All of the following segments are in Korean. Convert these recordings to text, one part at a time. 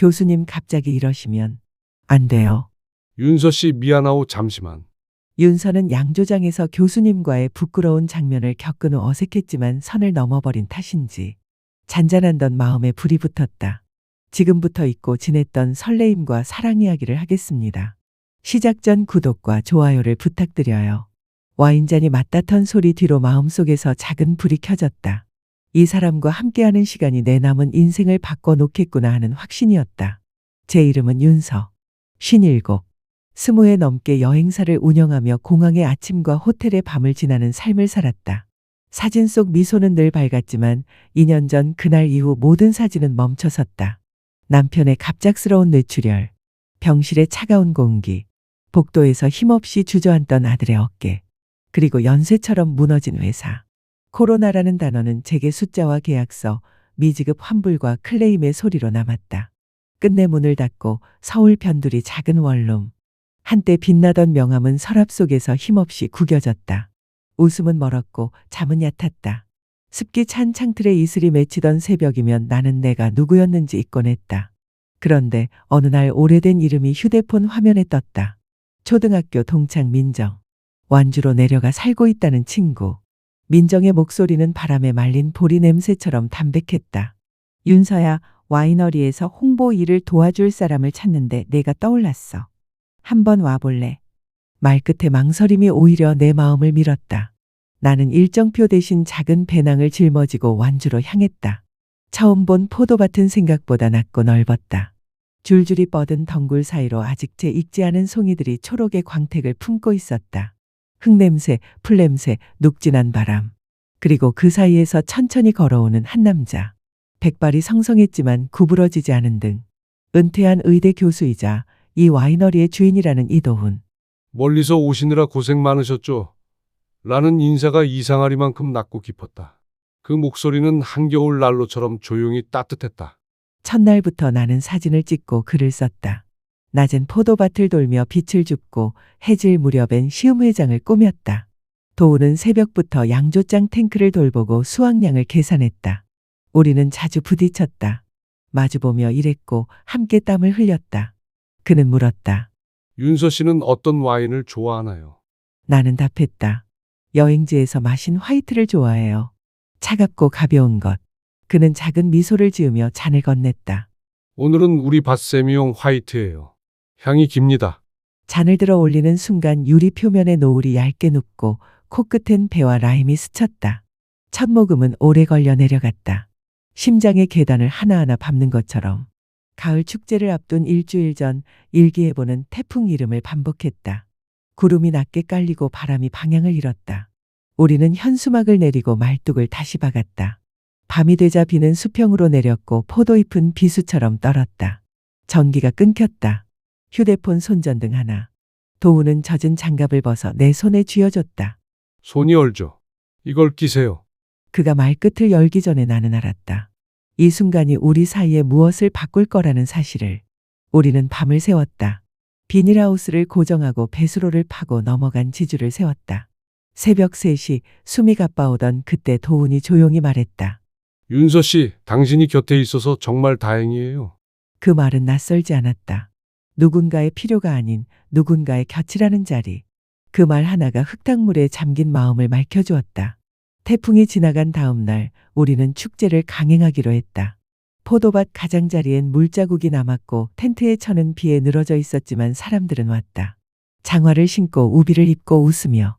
교수님 갑자기 이러시면 안 돼요. 윤서 씨 미안하오 잠시만. 윤서는 양조장에서 교수님과의 부끄러운 장면을 겪은 후 어색했지만 선을 넘어버린 탓인지 잔잔한던 마음에 불이 붙었다. 지금부터 잊고 지냈던 설레임과 사랑 이야기를 하겠습니다. 시작 전 구독과 좋아요를 부탁드려요. 와인잔이 맞다턴 소리 뒤로 마음속에서 작은 불이 켜졌다. 이 사람과 함께하는 시간이 내 남은 인생을 바꿔놓겠구나 하는 확신이었다. 제 이름은 윤서. 57. 스무에 넘게 여행사를 운영하며 공항의 아침과 호텔의 밤을 지나는 삶을 살았다. 사진 속 미소는 늘 밝았지만 2년 전 그날 이후 모든 사진은 멈춰섰다. 남편의 갑작스러운 뇌출혈, 병실의 차가운 공기, 복도에서 힘없이 주저앉던 아들의 어깨, 그리고 연쇄처럼 무너진 회사. 코로나라는 단어는 제게 숫자와 계약서, 미지급 환불과 클레임의 소리로 남았다. 끝내 문을 닫고 서울 변두리 작은 원룸. 한때 빛나던 명함은 서랍 속에서 힘없이 구겨졌다. 웃음은 멀었고 잠은 얕았다. 습기 찬 창틀에 이슬이 맺히던 새벽이면 나는 내가 누구였는지 잊곤 했다. 그런데 어느 날 오래된 이름이 휴대폰 화면에 떴다. 초등학교 동창 민정. 완주로 내려가 살고 있다는 친구. 민정의 목소리는 바람에 말린 보리 냄새처럼 담백했다. 윤서야, 와이너리에서 홍보 일을 도와줄 사람을 찾는데 내가 떠올랐어. 한번 와볼래? 말끝에 망설임이 오히려 내 마음을 밀었다. 나는 일정표 대신 작은 배낭을 짊어지고 완주로 향했다. 처음 본 포도밭은 생각보다 낮고 넓었다. 줄줄이 뻗은 덩굴 사이로 아직 제 익지 않은 송이들이 초록의 광택을 품고 있었다. 흙냄새, 풀냄새, 눅진한 바람. 그리고 그 사이에서 천천히 걸어오는 한 남자. 백발이 성성했지만 구부러지지 않은 등. 은퇴한 의대 교수이자 이 와이너리의 주인이라는 이도훈. 멀리서 오시느라 고생 많으셨죠. 라는 인사가 이상하리만큼 낮고 깊었다. 그 목소리는 한겨울 난로처럼 조용히 따뜻했다. 첫날부터 나는 사진을 찍고 글을 썼다. 낮엔 포도밭을 돌며 빛을 줍고 해질 무렵엔 시음회장을 꾸몄다. 도우는 새벽부터 양조장 탱크를 돌보고 수확량을 계산했다. 우리는 자주 부딪혔다. 마주보며 일했고 함께 땀을 흘렸다. 그는 물었다. 윤서 씨는 어떤 와인을 좋아하나요? 나는 답했다. 여행지에서 마신 화이트를 좋아해요. 차갑고 가벼운 것. 그는 작은 미소를 지으며 잔을 건넸다. 오늘은 우리 밭세미용 화이트예요. 향이 깁니다. 잔을 들어 올리는 순간 유리 표면의 노을이 얇게 눕고 코끝엔 배와 라임이 스쳤다. 첫 모금은 오래 걸려 내려갔다. 심장의 계단을 하나하나 밟는 것처럼. 가을 축제를 앞둔 일주일 전 일기예보는 태풍 이름을 반복했다. 구름이 낮게 깔리고 바람이 방향을 잃었다. 우리는 현수막을 내리고 말뚝을 다시 박았다. 밤이 되자 비는 수평으로 내렸고 포도잎은 비수처럼 떨었다. 전기가 끊겼다. 휴대폰 손전등 하나. 도우는 젖은 장갑을 벗어 내 손에 쥐어줬다. 손이 얼죠. 이걸 끼세요. 그가 말끝을 열기 전에 나는 알았다. 이 순간이 우리 사이에 무엇을 바꿀 거라는 사실을. 우리는 밤을 새웠다. 비닐하우스를 고정하고 배수로를 파고 넘어간 지주를 세웠다. 새벽 3시 숨이 가빠오던 그때 도훈이 조용히 말했다. 윤서 씨, 당신이 곁에 있어서 정말 다행이에요. 그 말은 낯설지 않았다. 누군가의 필요가 아닌 누군가의 곁이라는 자리. 그 말 하나가 흙탕물에 잠긴 마음을 맑혀주었다. 태풍이 지나간 다음 날 우리는 축제를 강행하기로 했다. 포도밭 가장자리엔 물자국이 남았고 텐트의 천은 비에 늘어져 있었지만 사람들은 왔다. 장화를 신고 우비를 입고 웃으며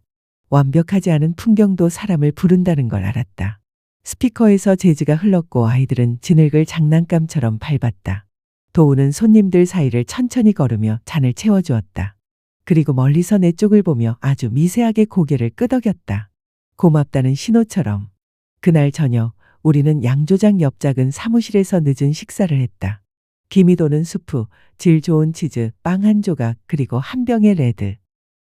완벽하지 않은 풍경도 사람을 부른다는 걸 알았다. 스피커에서 재즈가 흘렀고 아이들은 진흙을 장난감처럼 밟았다. 도우는 손님들 사이를 천천히 걸으며 잔을 채워주었다. 그리고 멀리서 내 쪽을 보며 아주 미세하게 고개를 끄덕였다. 고맙다는 신호처럼. 그날 저녁 우리는 양조장 옆 작은 사무실에서 늦은 식사를 했다. 김이 도는 수프, 질 좋은 치즈, 빵 한 조각, 그리고 한 병의 레드.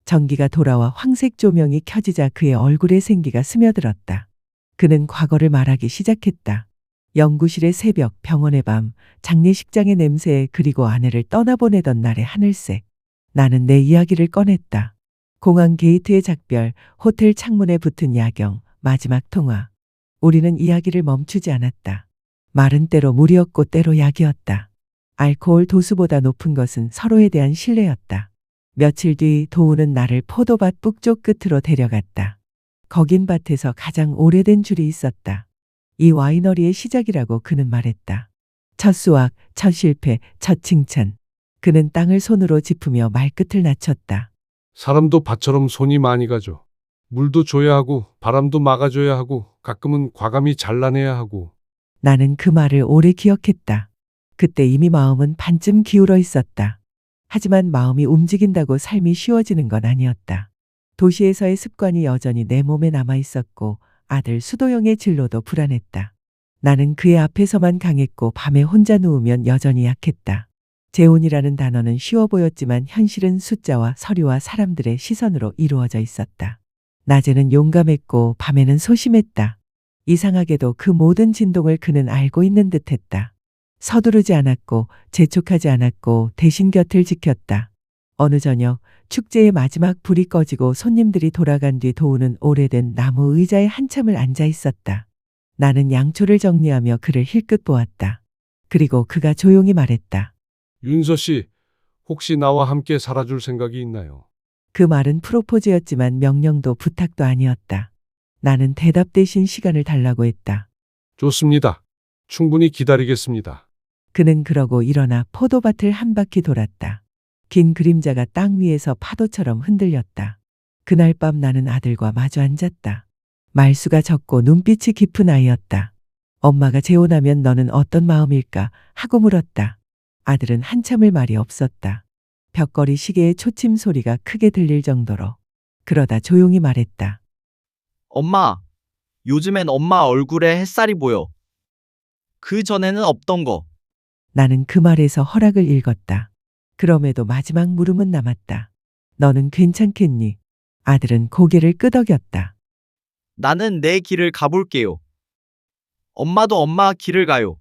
전기가 돌아와 황색 조명이 켜지자 그의 얼굴에 생기가 스며들었다. 그는 과거를 말하기 시작했다. 연구실의 새벽, 병원의 밤, 장례식장의 냄새, 그리고 아내를 떠나보내던 날의 하늘색. 나는 내 이야기를 꺼냈다. 공항 게이트의 작별, 호텔 창문에 붙은 야경, 마지막 통화. 우리는 이야기를 멈추지 않았다. 말은 때로 물이었고 때로 약이었다. 알코올 도수보다 높은 것은 서로에 대한 신뢰였다. 며칠 뒤 도우는 나를 포도밭 북쪽 끝으로 데려갔다. 거긴 밭에서 가장 오래된 줄이 있었다. 이 와이너리의 시작이라고 그는 말했다. 첫 수확, 첫 실패, 첫 칭찬. 그는 땅을 손으로 짚으며 말끝을 낮췄다. 사람도 밭처럼 손이 많이 가죠. 물도 줘야 하고 바람도 막아줘야 하고 가끔은 과감히 잘라내야 하고 나는 그 말을 오래 기억했다. 그때 이미 마음은 반쯤 기울어 있었다. 하지만 마음이 움직인다고 삶이 쉬워지는 건 아니었다. 도시에서의 습관이 여전히 내 몸에 남아 있었고 아들 수도영의 진로도 불안했다. 나는 그의 앞에서만 강했고 밤에 혼자 누우면 여전히 약했다. 재혼이라는 단어는 쉬워 보였지만 현실은 숫자와 서류와 사람들의 시선으로 이루어져 있었다. 낮에는 용감했고 밤에는 소심했다. 이상하게도 그 모든 진동을 그는 알고 있는 듯 했다. 서두르지 않았고 재촉하지 않았고 대신 곁을 지켰다. 어느 저녁 축제의 마지막 불이 꺼지고 손님들이 돌아간 뒤 도우는 오래된 나무 의자에 한참을 앉아 있었다. 나는 양초를 정리하며 그를 힐끗 보았다. 그리고 그가 조용히 말했다. 윤서 씨 혹시 나와 함께 살아줄 생각이 있나요? 그 말은 프로포즈였지만 명령도 부탁도 아니었다. 나는 대답 대신 시간을 달라고 했다. 좋습니다. 충분히 기다리겠습니다. 그는 그러고 일어나 포도밭을 한 바퀴 돌았다. 긴 그림자가 땅 위에서 파도처럼 흔들렸다. 그날 밤 나는 아들과 마주 앉았다. 말수가 적고 눈빛이 깊은 아이였다. 엄마가 재혼하면 너는 어떤 마음일까 하고 물었다. 아들은 한참을 말이 없었다. 벽걸이 시계의 초침 소리가 크게 들릴 정도로. 그러다 조용히 말했다. 엄마, 요즘엔 엄마 얼굴에 햇살이 보여. 그 전에는 없던 거. 나는 그 말에서 허락을 읽었다. 그럼에도 마지막 물음은 남았다. 너는 괜찮겠니? 아들은 고개를 끄덕였다. 나는 내 길을 가볼게요. 엄마도 엄마 길을 가요.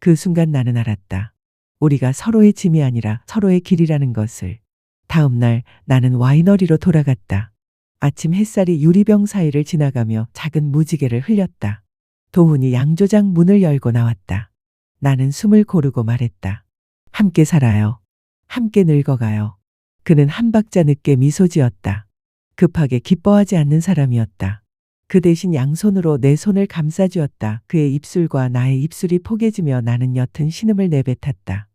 그 순간 나는 알았다. 우리가 서로의 짐이 아니라 서로의 길이라는 것을. 다음 날 나는 와이너리로 돌아갔다. 아침 햇살이 유리병 사이를 지나가며 작은 무지개를 흘렸다. 도훈이 양조장 문을 열고 나왔다. 나는 숨을 고르고 말했다. 함께 살아요. 함께 늙어가요. 그는 한 박자 늦게 미소 지었다. 급하게 기뻐하지 않는 사람이었다. 그 대신 양손으로 내 손을 감싸 주었다. 그의 입술과 나의 입술이 포개지며 나는 옅은 신음을 내뱉었다.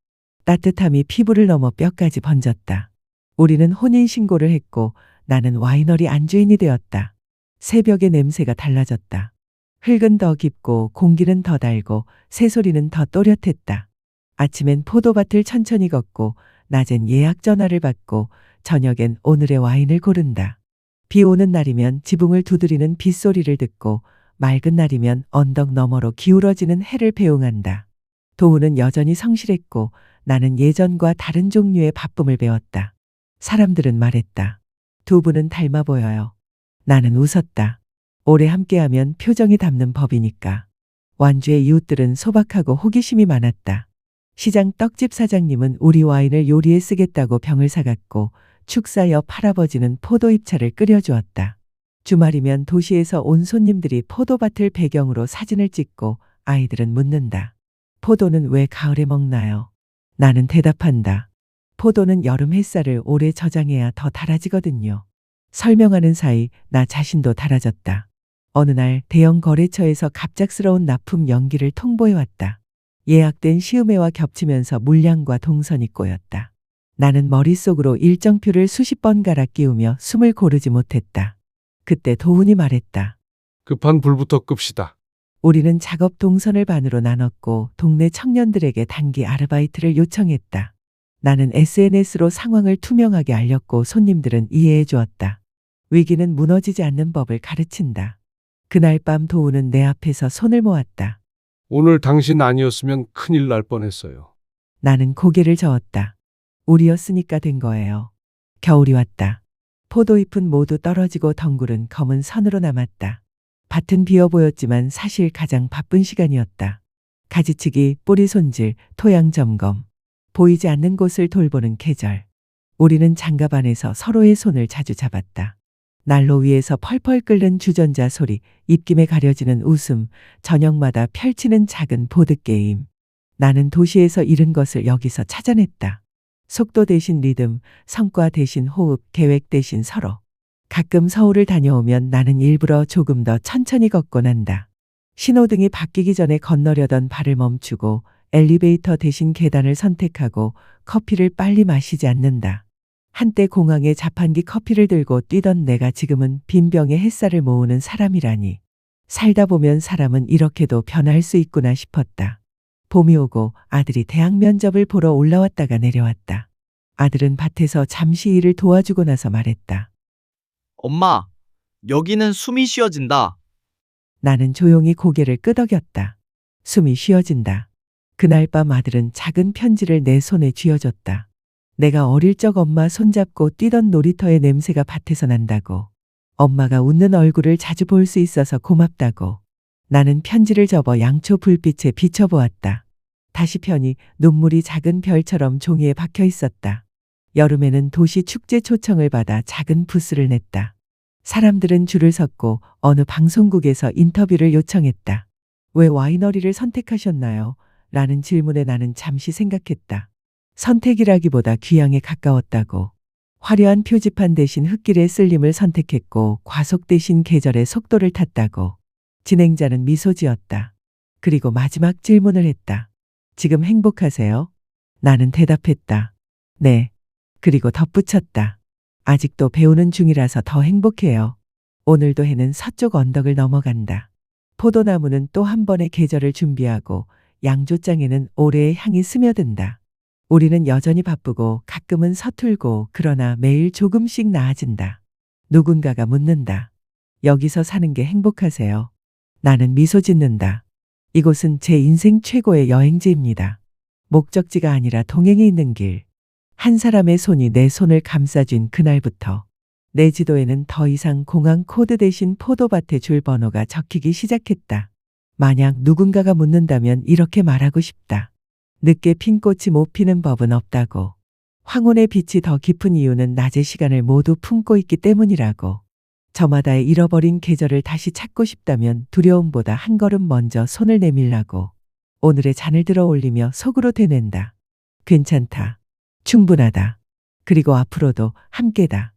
따뜻함이 피부를 넘어 뼈까지 번졌다. 우리는 혼인 신고를 했고 나는 와이너리 안주인이 되었다. 새벽의 냄새가 달라졌다. 흙은 더 깊고 공기는 더 달고 새소리는 더 또렷했다. 아침엔 포도밭을 천천히 걷고 낮엔 예약 전화를 받고 저녁엔 오늘의 와인을 고른다. 비 오는 날이면 지붕을 두드리는 빗소리를 듣고 맑은 날이면 언덕 너머로 기울어지는 해를 배웅한다. 도우는 여전히 성실했고 나는 예전과 다른 종류의 바쁨을 배웠다. 사람들은 말했다. 두 분은 닮아 보여요. 나는 웃었다. 오래 함께하면 표정이 담는 법이니까. 완주의 이웃들은 소박하고 호기심이 많았다. 시장 떡집 사장님은 우리 와인을 요리에 쓰겠다고 병을 사갔고 축사 옆 할아버지는 포도 잎차를 끓여주었다. 주말이면 도시에서 온 손님들이 포도밭을 배경으로 사진을 찍고 아이들은 묻는다. 포도는 왜 가을에 먹나요? 나는 대답한다. 포도는 여름 햇살을 오래 저장해야 더 달아지거든요. 설명하는 사이 나 자신도 달아졌다. 어느 날 대형 거래처에서 갑작스러운 납품 연기를 통보해 왔다. 예약된 시음회와 겹치면서 물량과 동선이 꼬였다. 나는 머릿속으로 일정표를 수십 번 갈아 끼우며 숨을 고르지 못했다. 그때 도훈이 말했다. 급한 불부터 끕시다. 우리는 작업 동선을 반으로 나눴고 동네 청년들에게 단기 아르바이트를 요청했다. 나는 SNS로 상황을 투명하게 알렸고 손님들은 이해해 주었다. 위기는 무너지지 않는 법을 가르친다. 그날 밤 도우는 내 앞에서 손을 모았다. 오늘 당신 아니었으면 큰일 날 뻔했어요. 나는 고개를 저었다. 우리였으니까 된 거예요. 겨울이 왔다. 포도잎은 모두 떨어지고 덩굴은 검은 선으로 남았다. 밭은 비어 보였지만 사실 가장 바쁜 시간이었다. 가지치기, 뿌리 손질, 토양 점검. 보이지 않는 곳을 돌보는 계절. 우리는 장갑 안에서 서로의 손을 자주 잡았다. 난로 위에서 펄펄 끓는 주전자 소리, 입김에 가려지는 웃음, 저녁마다 펼치는 작은 보드게임. 나는 도시에서 잃은 것을 여기서 찾아냈다. 속도 대신 리듬, 성과 대신 호흡, 계획 대신 서로. 가끔 서울을 다녀오면 나는 일부러 조금 더 천천히 걷곤 한다. 신호등이 바뀌기 전에 건너려던 발을 멈추고 엘리베이터 대신 계단을 선택하고 커피를 빨리 마시지 않는다. 한때 공항에 자판기 커피를 들고 뛰던 내가 지금은 빈 병에 햇살을 모으는 사람이라니. 살다 보면 사람은 이렇게도 변할 수 있구나 싶었다. 봄이 오고 아들이 대학 면접을 보러 올라왔다가 내려왔다. 아들은 밭에서 잠시 일을 도와주고 나서 말했다. 엄마, 여기는 숨이 쉬어진다. 나는 조용히 고개를 끄덕였다. 숨이 쉬어진다. 그날 밤 아들은 작은 편지를 내 손에 쥐어줬다. 내가 어릴 적 엄마 손잡고 뛰던 놀이터의 냄새가 밭에서 난다고. 엄마가 웃는 얼굴을 자주 볼 수 있어서 고맙다고. 나는 편지를 접어 양초 불빛에 비춰보았다. 다시 펴니 눈물이 작은 별처럼 종이에 박혀 있었다. 여름에는 도시 축제 초청을 받아 작은 부스를 냈다. 사람들은 줄을 섰고 어느 방송국에서 인터뷰를 요청했다. 왜 와이너리를 선택하셨나요? 라는 질문에 나는 잠시 생각했다. 선택이라기보다 귀향에 가까웠다고. 화려한 표지판 대신 흙길의 쓸림을 선택했고 과속 대신 계절의 속도를 탔다고. 진행자는 미소 지었다. 그리고 마지막 질문을 했다. 지금 행복하세요? 나는 대답했다. 네. 그리고 덧붙였다. 아직도 배우는 중이라서 더 행복해요. 오늘도 해는 서쪽 언덕을 넘어간다. 포도나무는 또 한 번의 계절을 준비하고 양조장에는 올해의 향이 스며든다. 우리는 여전히 바쁘고 가끔은 서툴고 그러나 매일 조금씩 나아진다. 누군가가 묻는다. 여기서 사는 게 행복하세요? 나는 미소 짓는다. 이곳은 제 인생 최고의 여행지입니다. 목적지가 아니라 동행이 있는 길. 한 사람의 손이 내 손을 감싸준 그날부터 내 지도에는 더 이상 공항 코드 대신 포도밭의 줄 번호가 적히기 시작했다. 만약 누군가가 묻는다면 이렇게 말하고 싶다. 늦게 핀 꽃이 못 피는 법은 없다고. 황혼의 빛이 더 깊은 이유는 낮의 시간을 모두 품고 있기 때문이라고. 저마다의 잃어버린 계절을 다시 찾고 싶다면 두려움보다 한 걸음 먼저 손을 내밀라고. 오늘의 잔을 들어 올리며 속으로 되낸다. 괜찮다. 충분하다. 그리고 앞으로도 함께다.